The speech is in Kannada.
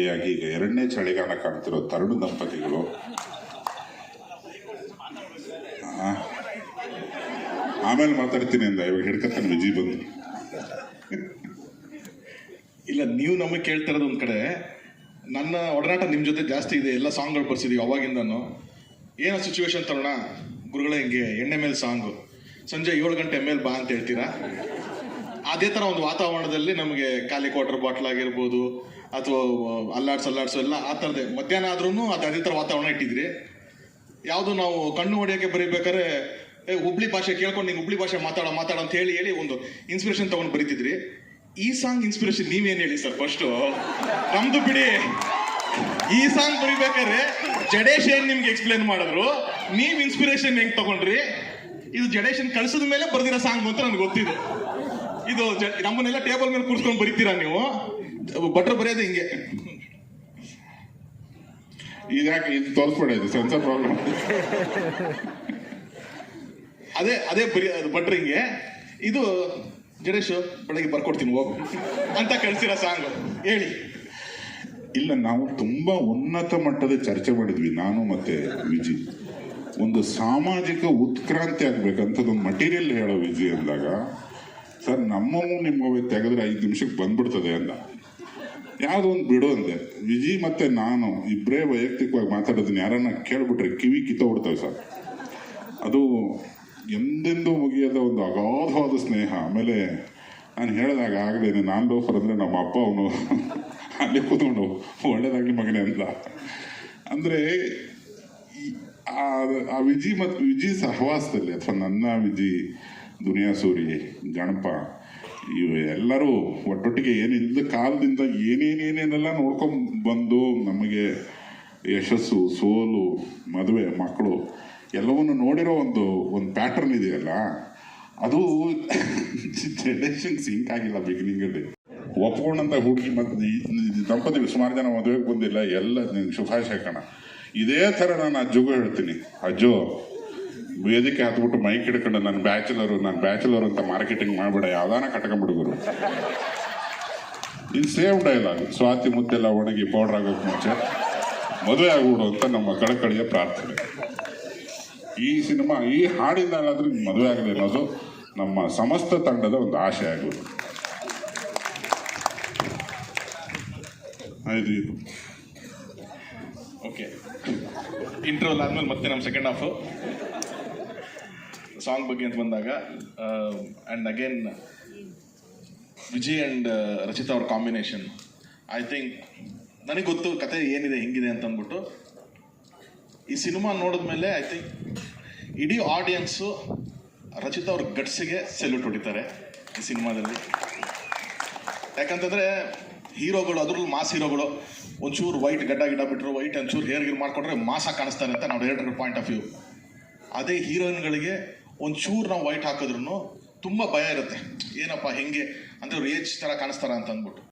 ಜೋಡಿಯಾಗಿ ಈಗ ಎರಡನೇ ಚಳಿಗಾಲ ಕಾಣ್ತಿರೋ ತರುಣ ದಂಪತಿಗಳು. ಆಮೇಲೆ ಮಾತಾಡ್ತೀನಿ ಅಂದ, ಇವಾಗ ಹಿಡ್ಕತ್ತಾನೆ ವಿಜಿ ಬಂದು. ಇಲ್ಲ, ನೀವು ನಮಗೆ ಕೇಳ್ತಾ ಇರೋದು ಒಂದ್ ಕಡೆ, ನನ್ನ ಒಡನಾಟ ನಿಮ್ಮ ಜೊತೆ ಜಾಸ್ತಿ ಇದೆ, ಎಲ್ಲ ಸಾಂಗ್ಗಳು ಬರ್ಸಿದೀವಿ ಅವಾಗಿಂದನು. ಏನೋ ಸಿಚುವೇಶನ್ ತರೋಣ? ಗುರುಗಳೇ, ಹಿಂಗೆ ಎಣ್ಣೆ ಮೇಲೆ ಸಾಂಗು. ಸಂಜೆ ಏಳು ಗಂಟೆ ಮೇಲೆ ಬಾ ಅಂತ ಹೇಳ್ತೀರಾ? ಅದೇ ಥರ ಒಂದು ವಾತಾವರಣದಲ್ಲಿ ನಮಗೆ ಖಾಲಿ ಕ್ವಾರ್ಟರ್ ಬಾಟ್ಲ್ ಆಗಿರ್ಬೋದು ಅಥವಾ ಅಲ್ಲಾಡ್ಸ್, ಅಲ್ಲಾಡ್ಸು ಎಲ್ಲ ಆ ಥರದೇ ಮಧ್ಯಾಹ್ನ ಆದ್ರೂ ಅದು ಅದೇ ಥರ ವಾತಾವರಣ ಇಟ್ಟಿದ್ರಿ. ಯಾವುದು ನಾವು ಕಣ್ಣು ಹೊಡೆಯೋಕೆ ಬರೀಬೇಕಾದ್ರೆ ಹುಬ್ಳಿ ಭಾಷೆ ಕೇಳ್ಕೊಂಡು ನೀವು ಹುಬ್ಳಿ ಭಾಷೆ ಮಾತಾಡೋ ಮಾತಾಡೋ ಅಂತ ಹೇಳಿ ಹೇಳಿ ಒಂದು ಇನ್ಸ್ಪಿರೇಷನ್ ತಗೊಂಡು ಬರೀತಿದ್ರಿ. ಈ ಸಾಂಗ್ ಇನ್ಸ್ಪಿರೇಷನ್ ನೀವೇನು ಹೇಳಿ ಸರ್ ಫಸ್ಟು ನಮ್ದು ಬಿಡಿ. ಈ ಸಾಂಗ್ ಬರಿಬೇಕಾದ್ರೆ ಜಡೇಶ್ ಏನ್ ನಿಮ್ಗೆ ಎಕ್ಸ್ಪ್ಲೇನ್ ಮಾಡಿದ್ರು. ನೀವ್ ಇನ್ಸ್ಪಿರೇಷನ್ ಹೆಂಗ್ ತಗೊಂಡ್ರಿ? ಇದು ಜಡೇಶನ್ ಕಳ್ಸಿದ ಮೇಲೆ ಬರ್ದಿರೋ ಸಾಂಗ್ ಅಂತ ನನ್ಗೆ ಗೊತ್ತಿದೆ. ಇದು ನಮ್ಮನ್ನೆಲ್ಲ ಟೇಬಲ್ ಮೇಲೆ ಕೂರ್ಸ್ಕೊಂಡು ಬರೀತೀರಾ ನೀವು? ಭಟ್ರು ಬರೆಯೋದು ಹಿಂಗೆ. ಇದ್ಯಾಕೆ ಇದು ತೋರಿಸ್ಬೇಡ ಇದು ಸೆನ್ಸರ್ ಪ್ರಾಬ್ಲಮ್ ಅದೇ ಅದೇ ಬರಿ ಭಟ್ರು ಹಿಂಗೆ. ಇದು ಜಡೇಶ್, ಬೆಳಗ್ಗೆ ಬರ್ಕೊಡ್ತೀನಿ, ಹೋಗು. ಅಂತ ಕಳ್ಸಿರೋ ಸಾಂಗ್. ಹೇಳಿ. ಇಲ್ಲ, ನಾವು ತುಂಬಾ ಉನ್ನತ ಮಟ್ಟದ ಚರ್ಚೆ ಮಾಡಿದ್ವಿ, ನಾನು ಮತ್ತೆ ವಿಜಿ. ಒಂದು ಸಾಮಾಜಿಕ ಉತ್ಕ್ರಾಂತಿ ಆಗ್ಬೇಕಂತದೊಂದು ಮಟೀರಿಯಲ್ ಹೇಳೋ ವಿಜಿ ಅಂದಾಗ ಸರ್ ನಮ್ಮವು ನಿಮ್ಗೆ ತೆಗೆದ್ರೆ ಐದು ನಿಮಿಷಕ್ಕೆ ಬಂದ್ಬಿಡ್ತದೆ ಅಂದ ಯಾವುದೋ ಒಂದು ಬಿಡು ಅಂದೆ. ವಿಜಿ ಮತ್ತೆ ನಾನು ಇಬ್ಬರೇ ವೈಯಕ್ತಿಕವಾಗಿ ಮಾತಾಡೋದನ್ನ ಯಾರನ್ನ ಕೇಳ್ಬಿಟ್ರೆ ಕಿವಿ ಕಿತ್ತೋಗ್ಬಿಡ್ತವೆ ಸರ್. ಅದು ಎಂದೆಂದೂ ಮುಗಿಯದ ಒಂದು ಅಗಾಧವಾದ ಸ್ನೇಹ. ಆಮೇಲೆ ನಾನು ಹೇಳಿದಾಗ ಆಗಲೇನೆ ನಾನು ಲೋಫರ್ ಅಂದರೆ ನಮ್ಮ ಅಪ್ಪ ಅವನು ಅಲ್ಲಿ ಕೂತ್ಕೊಂಡು ಒಳ್ಳೇದಾಗಲಿ ಮಗನೇ ಅಂತ. ಅಂದರೆ ಆ ವಿಜಿ ಮತ್ತು ವಿಜಿ ಸಹವಾಸದಲ್ಲಿ, ಅಥವಾ ನನ್ನ ವಿಜಿ ದುನಿಯಾ ಸೂರಿ, ಗಣಪ, ಇವು ಎಲ್ಲರೂ ಒಟ್ಟೊಟ್ಟಿಗೆ ಏನಿಲ್ಲದ ಕಾಲದಿಂದ ಏನೇನೇನೇನೆಲ್ಲ ನೋಡ್ಕೊಂಡು ಬಂದು ನಮಗೆ ಯಶಸ್ಸು, ಸೋಲು, ಮದುವೆ, ಮಕ್ಕಳು ಎಲ್ಲವನ್ನು ನೋಡಿರೋ ಒಂದು ಒಂದು ಪ್ಯಾಟರ್ನ್ ಇದೆಯಲ್ಲ, ಅದು ಜನ್ರೇಷನ್ ಸಿಂಕ್ ಆಗಿಲ್ಲ ಬಿಗಿನಿಂಗಲ್ಲಿ ಒಪ್ಕೊಂಡಂತ ಹುಡುಗಿ ಮತ್ತು ದಂಪತಿಗಳು ಸುಮಾರು ಜನ ಮದುವೆಗೆ ಬಂದಿಲ್ಲ, ಎಲ್ಲ ನಿನ್ಗೆ ಶುಭಾಶಯ ಕಣ ಇದೇ ಥರ ನಾನು ಅಜ್ಜಿಗೂ ಹೇಳ್ತೀನಿ. ಅಜ್ಜು ವೇದಿಕೆ ಹತ್ಬಿಟ್ಟು ಮೈಕ್ ಹಿಡ್ಕೊಂಡು ನಾನು ಬ್ಯಾಚುಲರು, ನಾನು ಬ್ಯಾಚುಲರ್ ಅಂತ ಮಾರ್ಕೆಟಿಂಗ್ ಮಾಡಬೇಡ, ಯಾವ್ದಾನ ಕಟ್ಕೊಂಡ್ಬಿಡು ಗುರು ಇದು ಸೇಮ್ ಡೈಲಾಗ್, ಸ್ವಾತಿ ಮುದ್ದೆಲ್ಲ ಒಣಗಿ ಪೌಡರ್ ಆಗೋಕೆ ಮುಂಚೆ ಮದುವೆ ಆಗ್ಬಿಡು ಅಂತ ನಮ್ಮ ಕಳಕಳಿಯ ಪ್ರಾರ್ಥನೆ. ಈ ಸಿನಿಮಾ, ಈ ಹಾಡಿನಲ್ಲಾದ್ರೆ ಮದುವೆ ಆಗಲಿ ಅನ್ನೋದು ನಮ್ಮ ಸಮಸ್ತ ತಂಡದ ಒಂದು ಆಶೆ ಆಗೋದು ಆಯ್ತು, ಇದು. ಓಕೆ ಇಂಟ್ರೋಲ್ ಆದ್ಮೇಲೆ ಮತ್ತೆ ನಮ್ಮ ಸೆಕೆಂಡ್ ಹಾಫ್ ಸಾಂಗ್ ಬಗ್ಗೆ ಅಂತ ಬಂದಾಗ and again Vijay and Rachita ಅವ್ರ ಕಾಂಬಿನೇಷನ್ ಐ ಥಿಂಕ್ ನನಗೆ ಗೊತ್ತು, ಕತೆ ಏನಿದೆ, ಹೆಂಗಿದೆ ಅಂತ ಅಂದ್ಬಿಟ್ಟು ಈ ಸಿನಿಮಾ ನೋಡಿದ್ಮೇಲೆ ಐ ಥಿಂಕ್ ಇಡೀ ಆಡಿಯನ್ಸು ರಚಿತಾ ಅವ್ರ ಗಟ್ಸಿಗೆ ಸೆಲ್ಯೂಟ್ ಹೊಡಿತಾರೆ ಈ ಸಿನಿಮಾದಲ್ಲಿ. ಯಾಕಂತಂದರೆ ಹೀರೋಗಳು, ಅದ್ರಲ್ಲಿ ಮಾಸ್ ಹೀರೋಗಳು, ಒಂಚೂರು ವೈಟ್ ಗಡ್ಡ ಗಿಡ ಬಿಟ್ಟರು ವೈಟ್ ಒಂಚೂರು ಹೇರ್ ಗಿರ್ ಮಾಡ್ಕೊಂಡ್ರೆ ಮಾಸ ಕಾಣಿಸ್ತಾರೆ ಅಂತ ನಾವು ಡೈರೆಕ್ಟರ್ ಪಾಯಿಂಟ್ ಆಫ್ ವ್ಯೂ ಅದೇ ಹೀರೋಯಿನ್ಗಳಿಗೆ ಒಂಚೂರು ನಾವು ವೈಟ್ ಹಾಕಿದ್ರು ತುಂಬ ಭಯ ಇರುತ್ತೆ. ಏನಪ್ಪ, ಹೆಂಗೆ? ಅಂದ್ರೆ ರೇಜ್ ಥರ ಕಾಣಿಸ್ತಾರ ಅಂತ ಅಂದ್ಬಿಟ್ಟು.